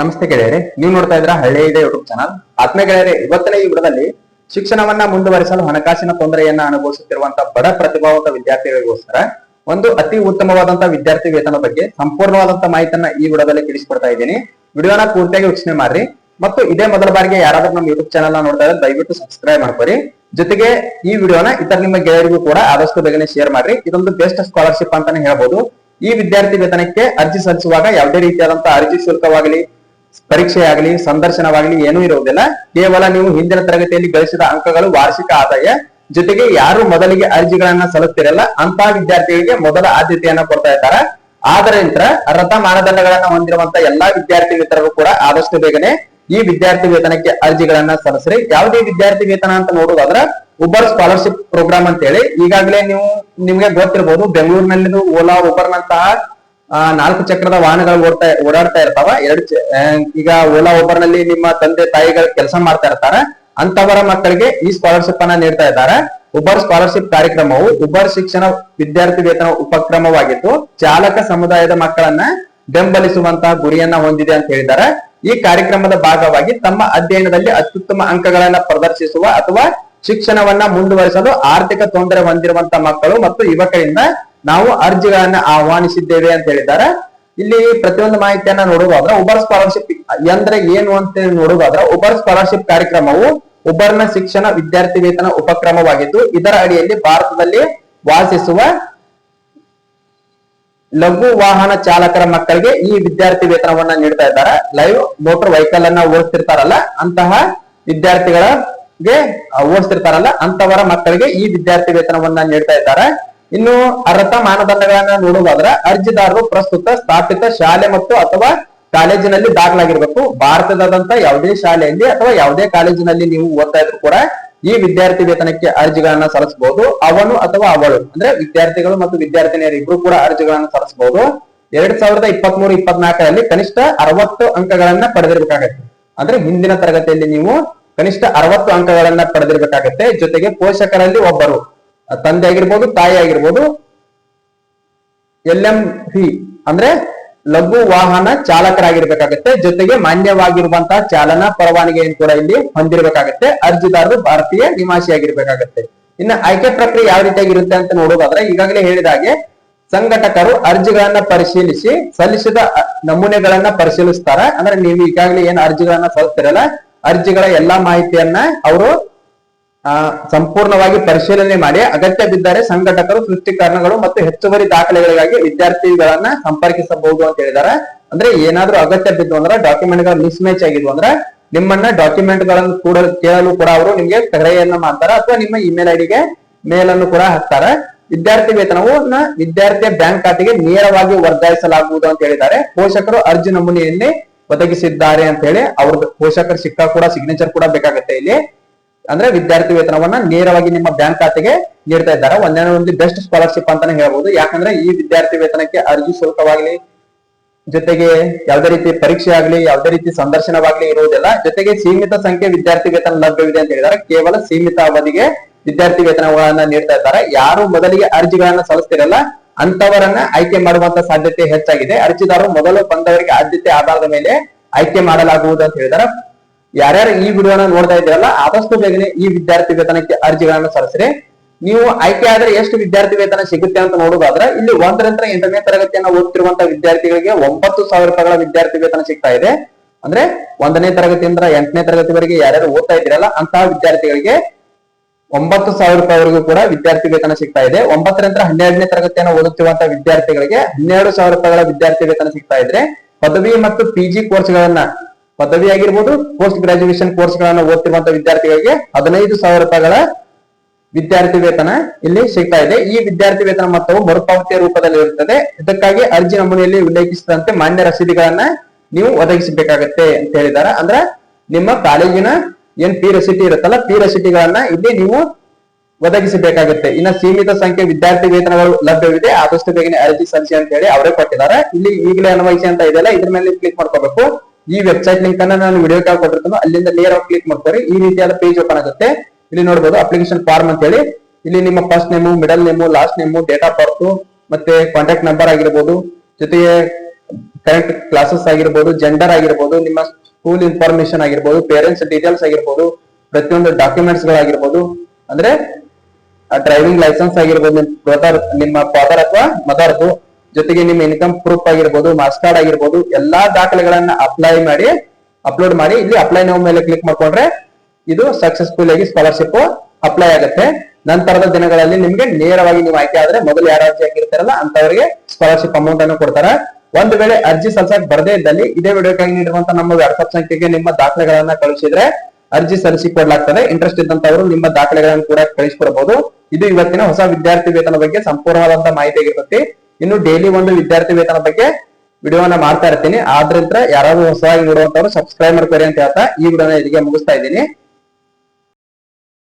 ನಮಸ್ತೆ ಗೆಳೆಯರೆ, ನೀವು ನೋಡ್ತಾ ಇದ್ರ ಹಳ್ಳಿ ಇದೆ ಯೂಟ್ಯೂಬ್ ಚಾನಲ್ ಆತ್ಮ ಗೆಳೆಯರೆ, ಇವತ್ತಿನ ಈ ವಿಡಿಯೋದಲ್ಲಿ ಶಿಕ್ಷಣವನ್ನ ಮುಂದುವರಿಸಲು ಹಣಕಾಸಿನ ತೊಂದರೆಯನ್ನ ಅನುಭವಿಸುತ್ತಿರುವಂತಹ ಬಡ ಪ್ರತಿಭಾವಂತ ವಿದ್ಯಾರ್ಥಿಗಳಿಗೋಸ್ಕರ ಒಂದು ಅತಿ ಉತ್ತಮವಾದಂತಹ ವಿದ್ಯಾರ್ಥಿ ವೇತನ ಬಗ್ಗೆ ಸಂಪೂರ್ಣವಾದಂತಹ ಮಾಹಿತಿಯನ್ನ ಈ ವಿಡಿಯೋದಲ್ಲಿ ತಿಳಿಸ್ಕೊಡ್ತಾ ಇದ್ದೀನಿ. ವಿಡಿಯೋನ ಪೂರ್ತಿಯಾಗಿ ವೀಕ್ಷಣೆ ಮಾಡ್ರಿ. ಮತ್ತು ಇದೇ ಮೊದಲ ಬಾರಿಗೆ ಯಾರಾದ್ರೂ ನಮ್ಮ ಯೂಟ್ಯೂಬ್ ಚಾನಲ್ನ ನೋಡ್ತಾ ದಯವಿಟ್ಟು ಸಬ್ಸ್ಕ್ರೈಬ್ ಮಾಡ್ಕೊರಿ. ಜೊತೆಗೆ ಈ ವಿಡಿಯೋನ ಇತರ ನಿಮ್ಮ ಗೆಳೆಯರಿಗೂ ಕೂಡ ಆದಷ್ಟು ಬೇಗನೆ ಶೇರ್ ಮಾಡ್ರಿ. ಇದೊಂದು ಬೆಸ್ಟ್ ಸ್ಕಾಲರ್ಶಿಪ್ ಅಂತಾನೆ ಹೇಳ್ಬೋದು. ಈ ವಿದ್ಯಾರ್ಥಿ ವೇತನಕ್ಕೆ ಅರ್ಜಿ ಸಲ್ಲಿಸುವಾಗ ಯಾವುದೇ ರೀತಿಯಾದಂತಹ ಅರ್ಜಿ ಶುಲ್ಕವಾಗಲಿ ಪರೀಕ್ಷೆ ಆಗಲಿ ಸಂದರ್ಶನವಾಗಲಿ ಏನೂ ಇರುವುದಿಲ್ಲ ಕೇವಲ ನೀವು ಹಿಂದಿನ ತರಗತಿಯಲ್ಲಿ ಗಳಿಸಿದ ಅಂಕಗಳು ವಾರ್ಷಿಕ ಆದಾಯ. ಜೊತೆಗೆ ಯಾರು ಮೊದಲಿಗೆ ಅರ್ಜಿಗಳನ್ನ ಸಲ್ಲಿಸ್ತಿರಲ್ಲ ಅಂತ ವಿದ್ಯಾರ್ಥಿಗಳಿಗೆ ಮೊದಲ ಆದ್ಯತೆಯನ್ನ ಕೊಡ್ತಾ ಇದ್ದಾರೆ. ಆದರಿಂದ ಅರ್ಹತಾ ಮಾನದಂಡಗಳನ್ನ ಹೊಂದಿರುವಂತ ಎಲ್ಲಾ ವಿದ್ಯಾರ್ಥಿ ಮಿತ್ರರು ಕೂಡ ಆದಷ್ಟು ಬೇಗನೆ ಈ ವಿದ್ಯಾರ್ಥಿ ವೇತನಕ್ಕೆ ಅರ್ಜಿಗಳನ್ನ ಸಲ್ಲಿಸ್ರಿ. ಯಾವುದೇ ವಿದ್ಯಾರ್ಥಿ ವೇತನ ಅಂತ ನೋಡುವುದಾದ್ರೆ ಉಬರ್ ಸ್ಕಾಲರ್ಶಿಪ್ ಪ್ರೋಗ್ರಾಮ್ ಅಂತ ಹೇಳಿ ಈಗಾಗಲೇ ನೀವು ನಿಮ್ಗೆ ಗೊತ್ತಿರಬಹುದು ಬೆಂಗಳೂರಿನಲ್ಲಿ ಓಲಾ ಉಬರ್ ನಂತಹ ಆ, ನಾಲ್ಕು ಚಕ್ರದ ವಾಹನಗಳು ಓಡ್ತಾ ಓಡಾಡ್ತಾ ಇರ್ತಾವ. ಎರಡು ಈಗ ಓಲಾ ಉಬರ್ನಲ್ಲಿ ನಿಮ್ಮ ತಂದೆ ತಾಯಿಗಳು ಕೆಲಸ ಮಾಡ್ತಾ ಇರ್ತಾರ. ಅಂತವರ ಮಕ್ಕಳಿಗೆ ಈ ಸ್ಕಾಲರ್ಶಿಪ್ ಅನ್ನ ನೀಡ್ತಾ ಇದ್ದಾರೆ. ಉಬರ್ ಸ್ಕಾಲರ್ಶಿಪ್ ಕಾರ್ಯಕ್ರಮವು ಉಬರ್ ಶಿಕ್ಷಣ ವಿದ್ಯಾರ್ಥಿ ವೇತನ ಉಪಕ್ರಮವಾಗಿದ್ದು ಚಾಲಕ ಸಮುದಾಯದ ಮಕ್ಕಳನ್ನ ಬೆಂಬಲಿಸುವಂತಹ ಗುರಿಯನ್ನ ಹೊಂದಿದೆ ಅಂತ ಹೇಳಿದ್ದಾರೆ. ಈ ಕಾರ್ಯಕ್ರಮದ ಭಾಗವಾಗಿ ತಮ್ಮ ಅಧ್ಯಯನದಲ್ಲಿ ಅತ್ಯುತ್ತಮ ಅಂಕಗಳನ್ನ ಪ್ರದರ್ಶಿಸುವ ಅಥವಾ ಶಿಕ್ಷಣವನ್ನ ಮುಂದುವರಿಸಲು ಆರ್ಥಿಕ ತೊಂದರೆ ಹೊಂದಿರುವಂತಹ ಮಕ್ಕಳು ಮತ್ತು ಯುವಕರಿಂದ ನಾವು ಅರ್ಜಿಗಳನ್ನ ಆಹ್ವಾನಿಸಿದ್ದೇವೆ ಅಂತ ಹೇಳಿದ್ದಾರೆ. ಇಲ್ಲಿ ಪ್ರತಿಯೊಂದು ಮಾಹಿತಿಯನ್ನ ನೋಡುವುದಾದ್ರೆ ಉಬರ್ ಸ್ಕಾಲರ್ಶಿಪ್ ಅಂದ್ರೆ ಏನು ಅಂತ ನೋಡುವುದಾದ್ರೆ ಉಬರ್ ಸ್ಕಾಲರ್ಶಿಪ್ ಕಾರ್ಯಕ್ರಮವು ಉಬರ್ನ ಶಿಕ್ಷಣ ವಿದ್ಯಾರ್ಥಿ ವೇತನ ಉಪಕ್ರಮವಾಗಿದ್ದು, ಇದರ ಅಡಿಯಲ್ಲಿ ಭಾರತದಲ್ಲಿ ವಾಸಿಸುವ ಲಘು ವಾಹನ ಚಾಲಕರ ಮಕ್ಕಳಿಗೆ ಈ ವಿದ್ಯಾರ್ಥಿ ವೇತನವನ್ನ ನೀಡ್ತಾ ಇದ್ದಾರೆ. ಲೈವ್ ಮೋಟರ್ ವೆಹಿಕಲ್ ಅನ್ನ ಓಡಿಸ್ತಿರ್ತಾರಲ್ಲ, ಅಂತಹ ವಿದ್ಯಾರ್ಥಿಗಳಿಗೆ ಓಡಿಸ್ತಿರ್ತಾರಲ್ಲ, ಅಂತವರ ಮಕ್ಕಳಿಗೆ ಈ ವಿದ್ಯಾರ್ಥಿ ವೇತನವನ್ನ ನೀಡ್ತಾ ಇದ್ದಾರೆ. ಇನ್ನು ಅರ್ಹತಾ ಮಾನದಂಡಗಳನ್ನ ನೋಡುವುದಾದ್ರೆ ಅರ್ಜಿದಾರರು ಪ್ರಸ್ತುತ ಸ್ಥಾಪಿತ ಶಾಲೆ ಮತ್ತು ಅಥವಾ ಕಾಲೇಜಿನಲ್ಲಿ ದಾಖಲಾಗಿರ್ಬೇಕು. ಭಾರತದಾದಂತ ಯಾವುದೇ ಶಾಲೆಯಲ್ಲಿ ಅಥವಾ ಯಾವುದೇ ಕಾಲೇಜಿನಲ್ಲಿ ನೀವು ಓದ್ತಾ ಇದ್ರು ಕೂಡ ಈ ವಿದ್ಯಾರ್ಥಿ ವೇತನಕ್ಕೆ ಅರ್ಜಿಗಳನ್ನ ಸಲ್ಲಿಸಬಹುದು. ಅವನು ಅಥವಾ ಅವಳು, ಅಂದ್ರೆ ವಿದ್ಯಾರ್ಥಿಗಳು ಮತ್ತು ವಿದ್ಯಾರ್ಥಿನಿಯರು ಇಬ್ರು ಕೂಡ ಅರ್ಜಿಗಳನ್ನ ಸಲ್ಲಿಸಬಹುದು. ಎರಡ್ ಸಾವಿರದ ಇಪ್ಪತ್ತ್ ಮೂರು ಇಪ್ಪತ್ನಾಲ್ಕರಲ್ಲಿ ಕನಿಷ್ಠ ಅರವತ್ತು ಅಂಕಗಳನ್ನ ಪಡೆದಿರ್ಬೇಕಾಗತ್ತೆ. ಅಂದ್ರೆ ಹಿಂದಿನ ತರಗತಿಯಲ್ಲಿ ನೀವು ಕನಿಷ್ಠ ಅರವತ್ತು ಅಂಕಗಳನ್ನ ಪಡೆದಿರ್ಬೇಕಾಗತ್ತೆ. ಜೊತೆಗೆ ಪೋಷಕರಲ್ಲಿ ಒಬ್ಬರು ತಂದೆ ಆಗಿರ್ಬೋದು, ತಾಯಿ ಆಗಿರ್ಬೋದು, ಎಲ್ ಎಂ ವಿ ಅಂದ್ರೆ ಲಘು ವಾಹನ ಚಾಲಕರಾಗಿರ್ಬೇಕಾಗತ್ತೆ. ಜೊತೆಗೆ ಮಾನ್ಯವಾಗಿರುವಂತಹ ಚಾಲನಾ ಪರವಾನಗಿಯನ್ನು ಕೂಡ ಇಲ್ಲಿ ಹೊಂದಿರಬೇಕಾಗತ್ತೆ. ಅರ್ಜಿದಾರರು ಭಾರತೀಯ ನಿವಾಸಿಯಾಗಿರ್ಬೇಕಾಗತ್ತೆ ಇನ್ನು ಆಯ್ಕೆ ಪ್ರಕ್ರಿಯೆ ಯಾವ ರೀತಿಯಾಗಿರುತ್ತೆ ಅಂತ ನೋಡೋದಾದ್ರೆ, ಈಗಾಗಲೇ ಹೇಳಿದ ಹಾಗೆ ಸಂಘಟಕರು ಅರ್ಜಿಗಳನ್ನ ಪರಿಶೀಲಿಸಿ, ಸಲ್ಲಿಸಿದ ನಮೂನೆಗಳನ್ನ ಪರಿಶೀಲಿಸ್ತಾರೆ. ಅಂದ್ರೆ ನೀವು ಈಗಾಗಲೇ ಏನ್ ಅರ್ಜಿಗಳನ್ನ ಸಲ್ಲಿಸ್ತಿರಲ್ಲ, ಅರ್ಜಿಗಳ ಎಲ್ಲಾ ಮಾಹಿತಿಯನ್ನ ಅವರು ಸಂಪೂರ್ಣವಾಗಿ ಪರಿಶೀಲನೆ ಮಾಡಿ ಅಗತ್ಯ ಬಿದ್ದರೆ ಸಂಘಟಕರು, ಸೃಷ್ಟಿಕರಣಗಳು ಮತ್ತು ಹೆಚ್ಚುವರಿ ದಾಖಲೆಗಳಿಗಾಗಿ ವಿದ್ಯಾರ್ಥಿಗಳನ್ನ ಸಂಪರ್ಕಿಸಬಹುದು ಅಂತ ಹೇಳಿದಾರೆ ಅಂದ್ರೆ ಏನಾದ್ರೂ ಅಗತ್ಯ ಬಿದ್ದು ಅಂದ್ರೆ ಡಾಕ್ಯುಮೆಂಟ್ಗಳು ಮಿಸ್ ಮ್ಯಾಚ್ ಆಗಿದ್ವು ಅಂದ್ರೆ ನಿಮ್ಮನ್ನ ಡಾಕ್ಯುಮೆಂಟ್ಗಳನ್ನು ಕೂಡ ಕೇಳಲು ಕೂಡ ಅವರು ನಿಮ್ಗೆ ಕರೆಯನ್ನ ಮಾಡ್ತಾರೆ ಅಥವಾ ನಿಮ್ಮ ಇಮೇಲ್ ಐಡಿಗೆ ಮೇಲ್ ಅನ್ನು ಕೂಡ ಹಾಕ್ತಾರೆ. ವಿದ್ಯಾರ್ಥಿ ವೇತನವು ವಿದ್ಯಾರ್ಥಿಯ ಬ್ಯಾಂಕ್ ಖಾತೆಗೆ ನೇರವಾಗಿ ವರ್ಗಾಯಿಸಲಾಗುವುದು ಅಂತ ಹೇಳಿದ್ದಾರೆ. ಪೋಷಕರು ಅರ್ಜಿ ನಮೂನೆಯಲ್ಲಿ ಒದಗಿಸಿದ್ದಾರೆ ಅಂತ ಹೇಳಿ ಅವ್ರ ಪೋಷಕರ ಸಿಕ್ಕ ಕೂಡ ಸಿಗ್ನೇಚರ್ ಕೂಡ ಬೇಕಾಗುತ್ತೆ ಇಲ್ಲಿ. ಅಂದ್ರೆ ವಿದ್ಯಾರ್ಥಿ ವೇತನವನ್ನ ನೇರವಾಗಿ ನಿಮ್ಮ ಬ್ಯಾಂಕ್ ಖಾತೆಗೆ ನೀಡ್ತಾ ಇದ್ದಾರೆ. ಒಂದೇ ಒಂದು ಬೆಸ್ಟ್ ಸ್ಕಾಲರ್ಶಿಪ್ ಅಂತಾನೆ ಹೇಳ್ಬಹುದು ಯಾಕಂದ್ರೆ ಈ ವಿದ್ಯಾರ್ಥಿ ವೇತನಕ್ಕೆ ಅರ್ಜಿ ಶುಲ್ಕವಾಗ್ಲಿ, ಜೊತೆಗೆ ಯಾವುದೇ ರೀತಿ ಪರೀಕ್ಷೆ ಆಗಲಿ, ಯಾವುದೇ ರೀತಿ ಸಂದರ್ಶನವಾಗ್ಲಿ ಇರುವುದಿಲ್ಲ. ಜೊತೆಗೆ ಸೀಮಿತ ಸಂಖ್ಯೆ ವಿದ್ಯಾರ್ಥಿ ವೇತನ ಲಭ್ಯವಿದೆ ಅಂತ ಹೇಳಿದ್ದಾರೆ. ಕೇವಲ ಸೀಮಿತ ಅವಧಿಗೆ ವಿದ್ಯಾರ್ಥಿ ವೇತನಗಳನ್ನ ನೀಡ್ತಾ ಇದ್ದಾರೆ. ಯಾರು ಮೊದಲಿಗೆ ಅರ್ಜಿಗಳನ್ನ ಸಲ್ಲಿಸ್ತಿರಲ್ಲ ಅಂತವರನ್ನ ಆಯ್ಕೆ ಮಾಡುವಂತ ಸಾಧ್ಯತೆ ಹೆಚ್ಚಾಗಿದೆ. ಅರ್ಜಿದಾರರು ಮೊದಲು ಬಂದವರಿಗೆ ಆದ್ಯತೆ ಆಧಾರದ ಮೇಲೆ ಆಯ್ಕೆ ಮಾಡಲಾಗುವುದು ಅಂತ ಹೇಳಿದ್ದಾರೆ. ಯಾರ್ಯಾರು ಈ ವಿಡಿಯೋನ ನೋಡ್ತಾ ಇದ್ದೀರಲ್ಲ, ಆದಷ್ಟು ಬೇಗನೆ ಈ ವಿದ್ಯಾರ್ಥಿ ವೇತನಕ್ಕೆ ಅರ್ಜಿಗಳನ್ನು ಸಲ್ಲಿಸ್ರಿ. ನೀವು ಆಯ್ಕೆ ಆದ್ರೆ ಎಷ್ಟು ವಿದ್ಯಾರ್ಥಿ ವೇತನ ಸಿಗುತ್ತೆ ಅಂತ ನೋಡೋದಾದ್ರೆ, ಇಲ್ಲಿ ಒಂದರಿಂದ ಎಂಟನೇ ತರಗತಿಯನ್ನ ಓದ್ತಿರುವಂತ ವಿದ್ಯಾರ್ಥಿಗಳಿಗೆ ಒಂಬತ್ತು ಸಾವಿರ ರೂಪಾಯಿಗಳ ವಿದ್ಯಾರ್ಥಿ ವೇತನ ಸಿಗ್ತಾ ಇದೆ. ಅಂದ್ರೆ ಒಂದನೇ ತರಗತಿಯಿಂದ ಎಂಟನೇ ತರಗತಿವರೆಗೆ ಯಾರ್ಯಾರು ಓದ್ತಾ ಇದ್ದೀರಲ್ಲ, ಅಂತಹ ವಿದ್ಯಾರ್ಥಿಗಳಿಗೆ ಒಂಬತ್ತು ಸಾವಿರ ರೂಪಾಯಿವರೆಗೂ ಕೂಡ ವಿದ್ಯಾರ್ಥಿ ವೇತನ ಸಿಗ್ತಾ ಇದೆ. ಒಂಬತ್ತರಿಂದ ಹನ್ನೆರಡನೇ ತರಗತಿಯನ್ನು ಓದುತ್ತಿರುವಂತಹ ವಿದ್ಯಾರ್ಥಿಗಳಿಗೆ ಹನ್ನೆರಡು ಸಾವಿರ ರೂಪಾಯಿಗಳ ವಿದ್ಯಾರ್ಥಿ ವೇತನ ಸಿಗ್ತಾ ಇದ್ರೆ, ಪದವಿ ಮತ್ತು ಪಿಜಿ ಕೋರ್ಸ್ಗಳನ್ನ ಪದವಿ ಆಗಿರ್ಬೋದು ಪೋಸ್ಟ್ ಗ್ರಾಜುಯೇಷನ್ ಕೋರ್ಸ್ ಗಳನ್ನ ಓದ್ತಿರುವಂತಹ ವಿದ್ಯಾರ್ಥಿಗಳಿಗೆ ಹದಿನೈದು ಸಾವಿರ ರೂಪಾಯಿಗಳ ವಿದ್ಯಾರ್ಥಿ ವೇತನ ಇಲ್ಲಿ ಸಿಗ್ತಾ ಇದೆ. ಈ ವಿದ್ಯಾರ್ಥಿ ವೇತನ ಮೊತ್ತವು ಮರುಪಾವತಿಯ ರೂಪದಲ್ಲಿ ಇರುತ್ತದೆ. ಇದಕ್ಕಾಗಿ ಅರ್ಜಿ ನಮೂನೆಯಲ್ಲಿ ಉಲ್ಲೇಖಿಸಿದಂತೆ ಮಾನ್ಯ ರಸೀದಿಗಳನ್ನ ನೀವು ಒದಗಿಸಬೇಕಾಗತ್ತೆ ಅಂತ ಹೇಳಿದಾರೆ ಅಂದ್ರೆ ನಿಮ್ಮ ಕಾಲೇಜಿನ ಏನ್ ಪಿ ರಸೀಟಿ ಇರುತ್ತಲ್ಲ ಪಿ ರಸೀಟಿಗಳನ್ನ ಇಲ್ಲಿ ನೀವು ಒದಗಿಸಬೇಕಾಗುತ್ತೆ. ಇನ್ನ ಸೀಮಿತ ಸಂಖ್ಯೆ ವಿದ್ಯಾರ್ಥಿ ವೇತನಗಳು ಲಭ್ಯವಿದೆ. ಆದಷ್ಟು ಬೇಗನೆ ಅರ್ಜಿ ಸಲ್ಲಿಸಿ ಅಂತ ಹೇಳಿ ಅವರೇ ಕೊಟ್ಟಿದ್ದಾರೆ. ಇಲ್ಲಿ ಈಗಲೇ ಅನ್ವಯಿಸಿ ಅಂತ ಇದೆಯಲ್ಲ, ಇದ್ರ ಮೇಲೆ ಕ್ಲಿಕ್ ಮಾಡ್ಕೋಬೇಕು. ಈ ವೆಬ್ಸೈಟ್ ಲಿಂಕ್ ಅನ್ನ ನಾನು ವಿಡಿಯೋ ಕಾಲ್ ಕೊಟ್ಟಿರ್ತೇನೆ. ಅಲ್ಲಿಂದ ನೇರವಾಗಿ ಕ್ಲಿಕ್ ಮಾಡ್ತಾರೆ ಈ ರೀತಿಯಾದ ಪೇಜ್ ಓಪನ್ ಆಗುತ್ತೆ. ಇಲ್ಲಿ ನೋಡಬಹುದು ಅಪ್ಲಿಕೇಶನ್ ಫಾರ್ಮ್ ಅಂತ ಹೇಳಿ ಇಲ್ಲಿ ನಿಮ್ಮ first name middle name last name date of birth ಮತ್ತೆ ಕಾಂಟ್ಯಾಕ್ಟ್ ನಂಬರ್ ಆಗಿರ್ಬೋದು. ಜೊತೆಗೆ ಕರೆಂಟ್ ಕ್ಲಾಸಸ್ ಆಗಿರ್ಬೋದು ಜೆಂಡರ್ ಆಗಿರ್ಬೋದು, ನಿಮ್ಮ ಸ್ಕೂಲ್ ಇನ್ಫಾರ್ಮೇಶನ್ ಆಗಿರ್ಬೋದು ಪೇರೆಂಟ್ಸ್ ಡೀಟೇಲ್ಸ್ ಆಗಿರ್ಬೋದು, ಪ್ರತಿಯೊಂದು ಡಾಕ್ಯುಮೆಂಟ್ಸ್ ಗಳಾಗಿರ್ಬೋದು. ಅಂದ್ರೆ ಡ್ರೈವಿಂಗ್ ಲೈಸೆನ್ಸ್ ಆಗಿರ್ಬೋದು, ನಿಮ್ಮ ಫಾದರ್ ಅಥವಾ ಮದರ್ದು ಜೊತೆಗೆ ನಿಮ್ಮ ಇನ್ಕಮ್ ಪ್ರೂಫ್ ಆಗಿರ್ಬೋದು ಮಾರ್ಕ್ಸ್ ಕಾರ್ಡ್ ಆಗಿರ್ಬೋದು, ಎಲ್ಲಾ ದಾಖಲೆಗಳನ್ನ ಅಪ್ಲೈ ಮಾಡಿ ಅಪ್ಲೋಡ್ ಮಾಡಿ, ಇಲ್ಲಿ ಅಪ್ಲೈ ನಾವು ಮೇಲೆ ಕ್ಲಿಕ್ ಮಾಡ್ಕೊಂಡ್ರೆ ಇದು ಸಕ್ಸಸ್ಫುಲ್ ಆಗಿ ಸ್ಕಾಲರ್ಶಿಪ್ ಅಪ್ಲೈ ಆಗುತ್ತೆ. ನಂತರದ ದಿನಗಳಲ್ಲಿ ನಿಮ್ಗೆ ನೇರವಾಗಿ ನೀವು ಆಯ್ಕೆ ಆದ್ರೆ ಮೊದಲು ಯಾರು ಅರ್ಜಿ ಹಾಕಿರ್ತಾರಲ್ಲ ಅಂತವರಿಗೆ ಸ್ಕಾಲರ್ಶಿಪ್ ಅಮೌಂಟ್ ಅನ್ನು ಕೊಡ್ತಾರೆ. ಒಂದ್ ವೇಳೆ ಅರ್ಜಿ ಸಲ್ಸಕ್ ಬರದೇ ಇದ್ದಲ್ಲಿ ಇದೇ ವಿಡಿಯೋಕ್ಕಾಗಿ ನೀಡುವಂತ ನಮ್ಮ ವಾಟ್ಸ್ಆಪ್ ಸಂಖ್ಯೆಗೆ ನಿಮ್ಮ ದಾಖಲೆಗಳನ್ನ ಕಳಿಸಿದ್ರೆ ಅರ್ಜಿ ಸಲ್ಲಿಸಿ ಕೊಡಲಾಗ್ತದೆ. ಇಂಟ್ರೆಸ್ಟ್ ಇದ್ದಂತವರು ನಿಮ್ಮ ದಾಖಲೆಗಳನ್ನು ಕೂಡ ಕಳಿಸಿಕೊಡಬಹುದು ಇದು ಇವತ್ತಿನ ಹೊಸ ವಿದ್ಯಾರ್ಥಿ ವೇತನ ಬಗ್ಗೆ ಸಂಪೂರ್ಣವಾದಂತಹ ಮಾಹಿತಿ ಆಗಿರ್ತೈತಿ ಇನ್ನು ಡೈಲಿ ಒಂದು ವಿದ್ಯಾರ್ಥಿ ವೇತನ ಬಗ್ಗೆ ವಿಡಿಯೋನ ಮಾಡ್ತಾ ಇರ್ತೀನಿ. ಆದ್ರಿಂದ ಯಾರಾದ್ರೂ ಹೊಸದಾಗಿ ನೋಡುವಂತವ್ರು ಸಬ್ಸ್ಕ್ರೈಬ್ ಮಾಡ್ಕೊರಿ ಅಂತ ಹೇಳ್ತಾ ಈ ವಿಡಿಯೋನ ಇಲ್ಲಿಗೆ ಮುಗಿಸ್ತಾ ಇದ್ದೀನಿ.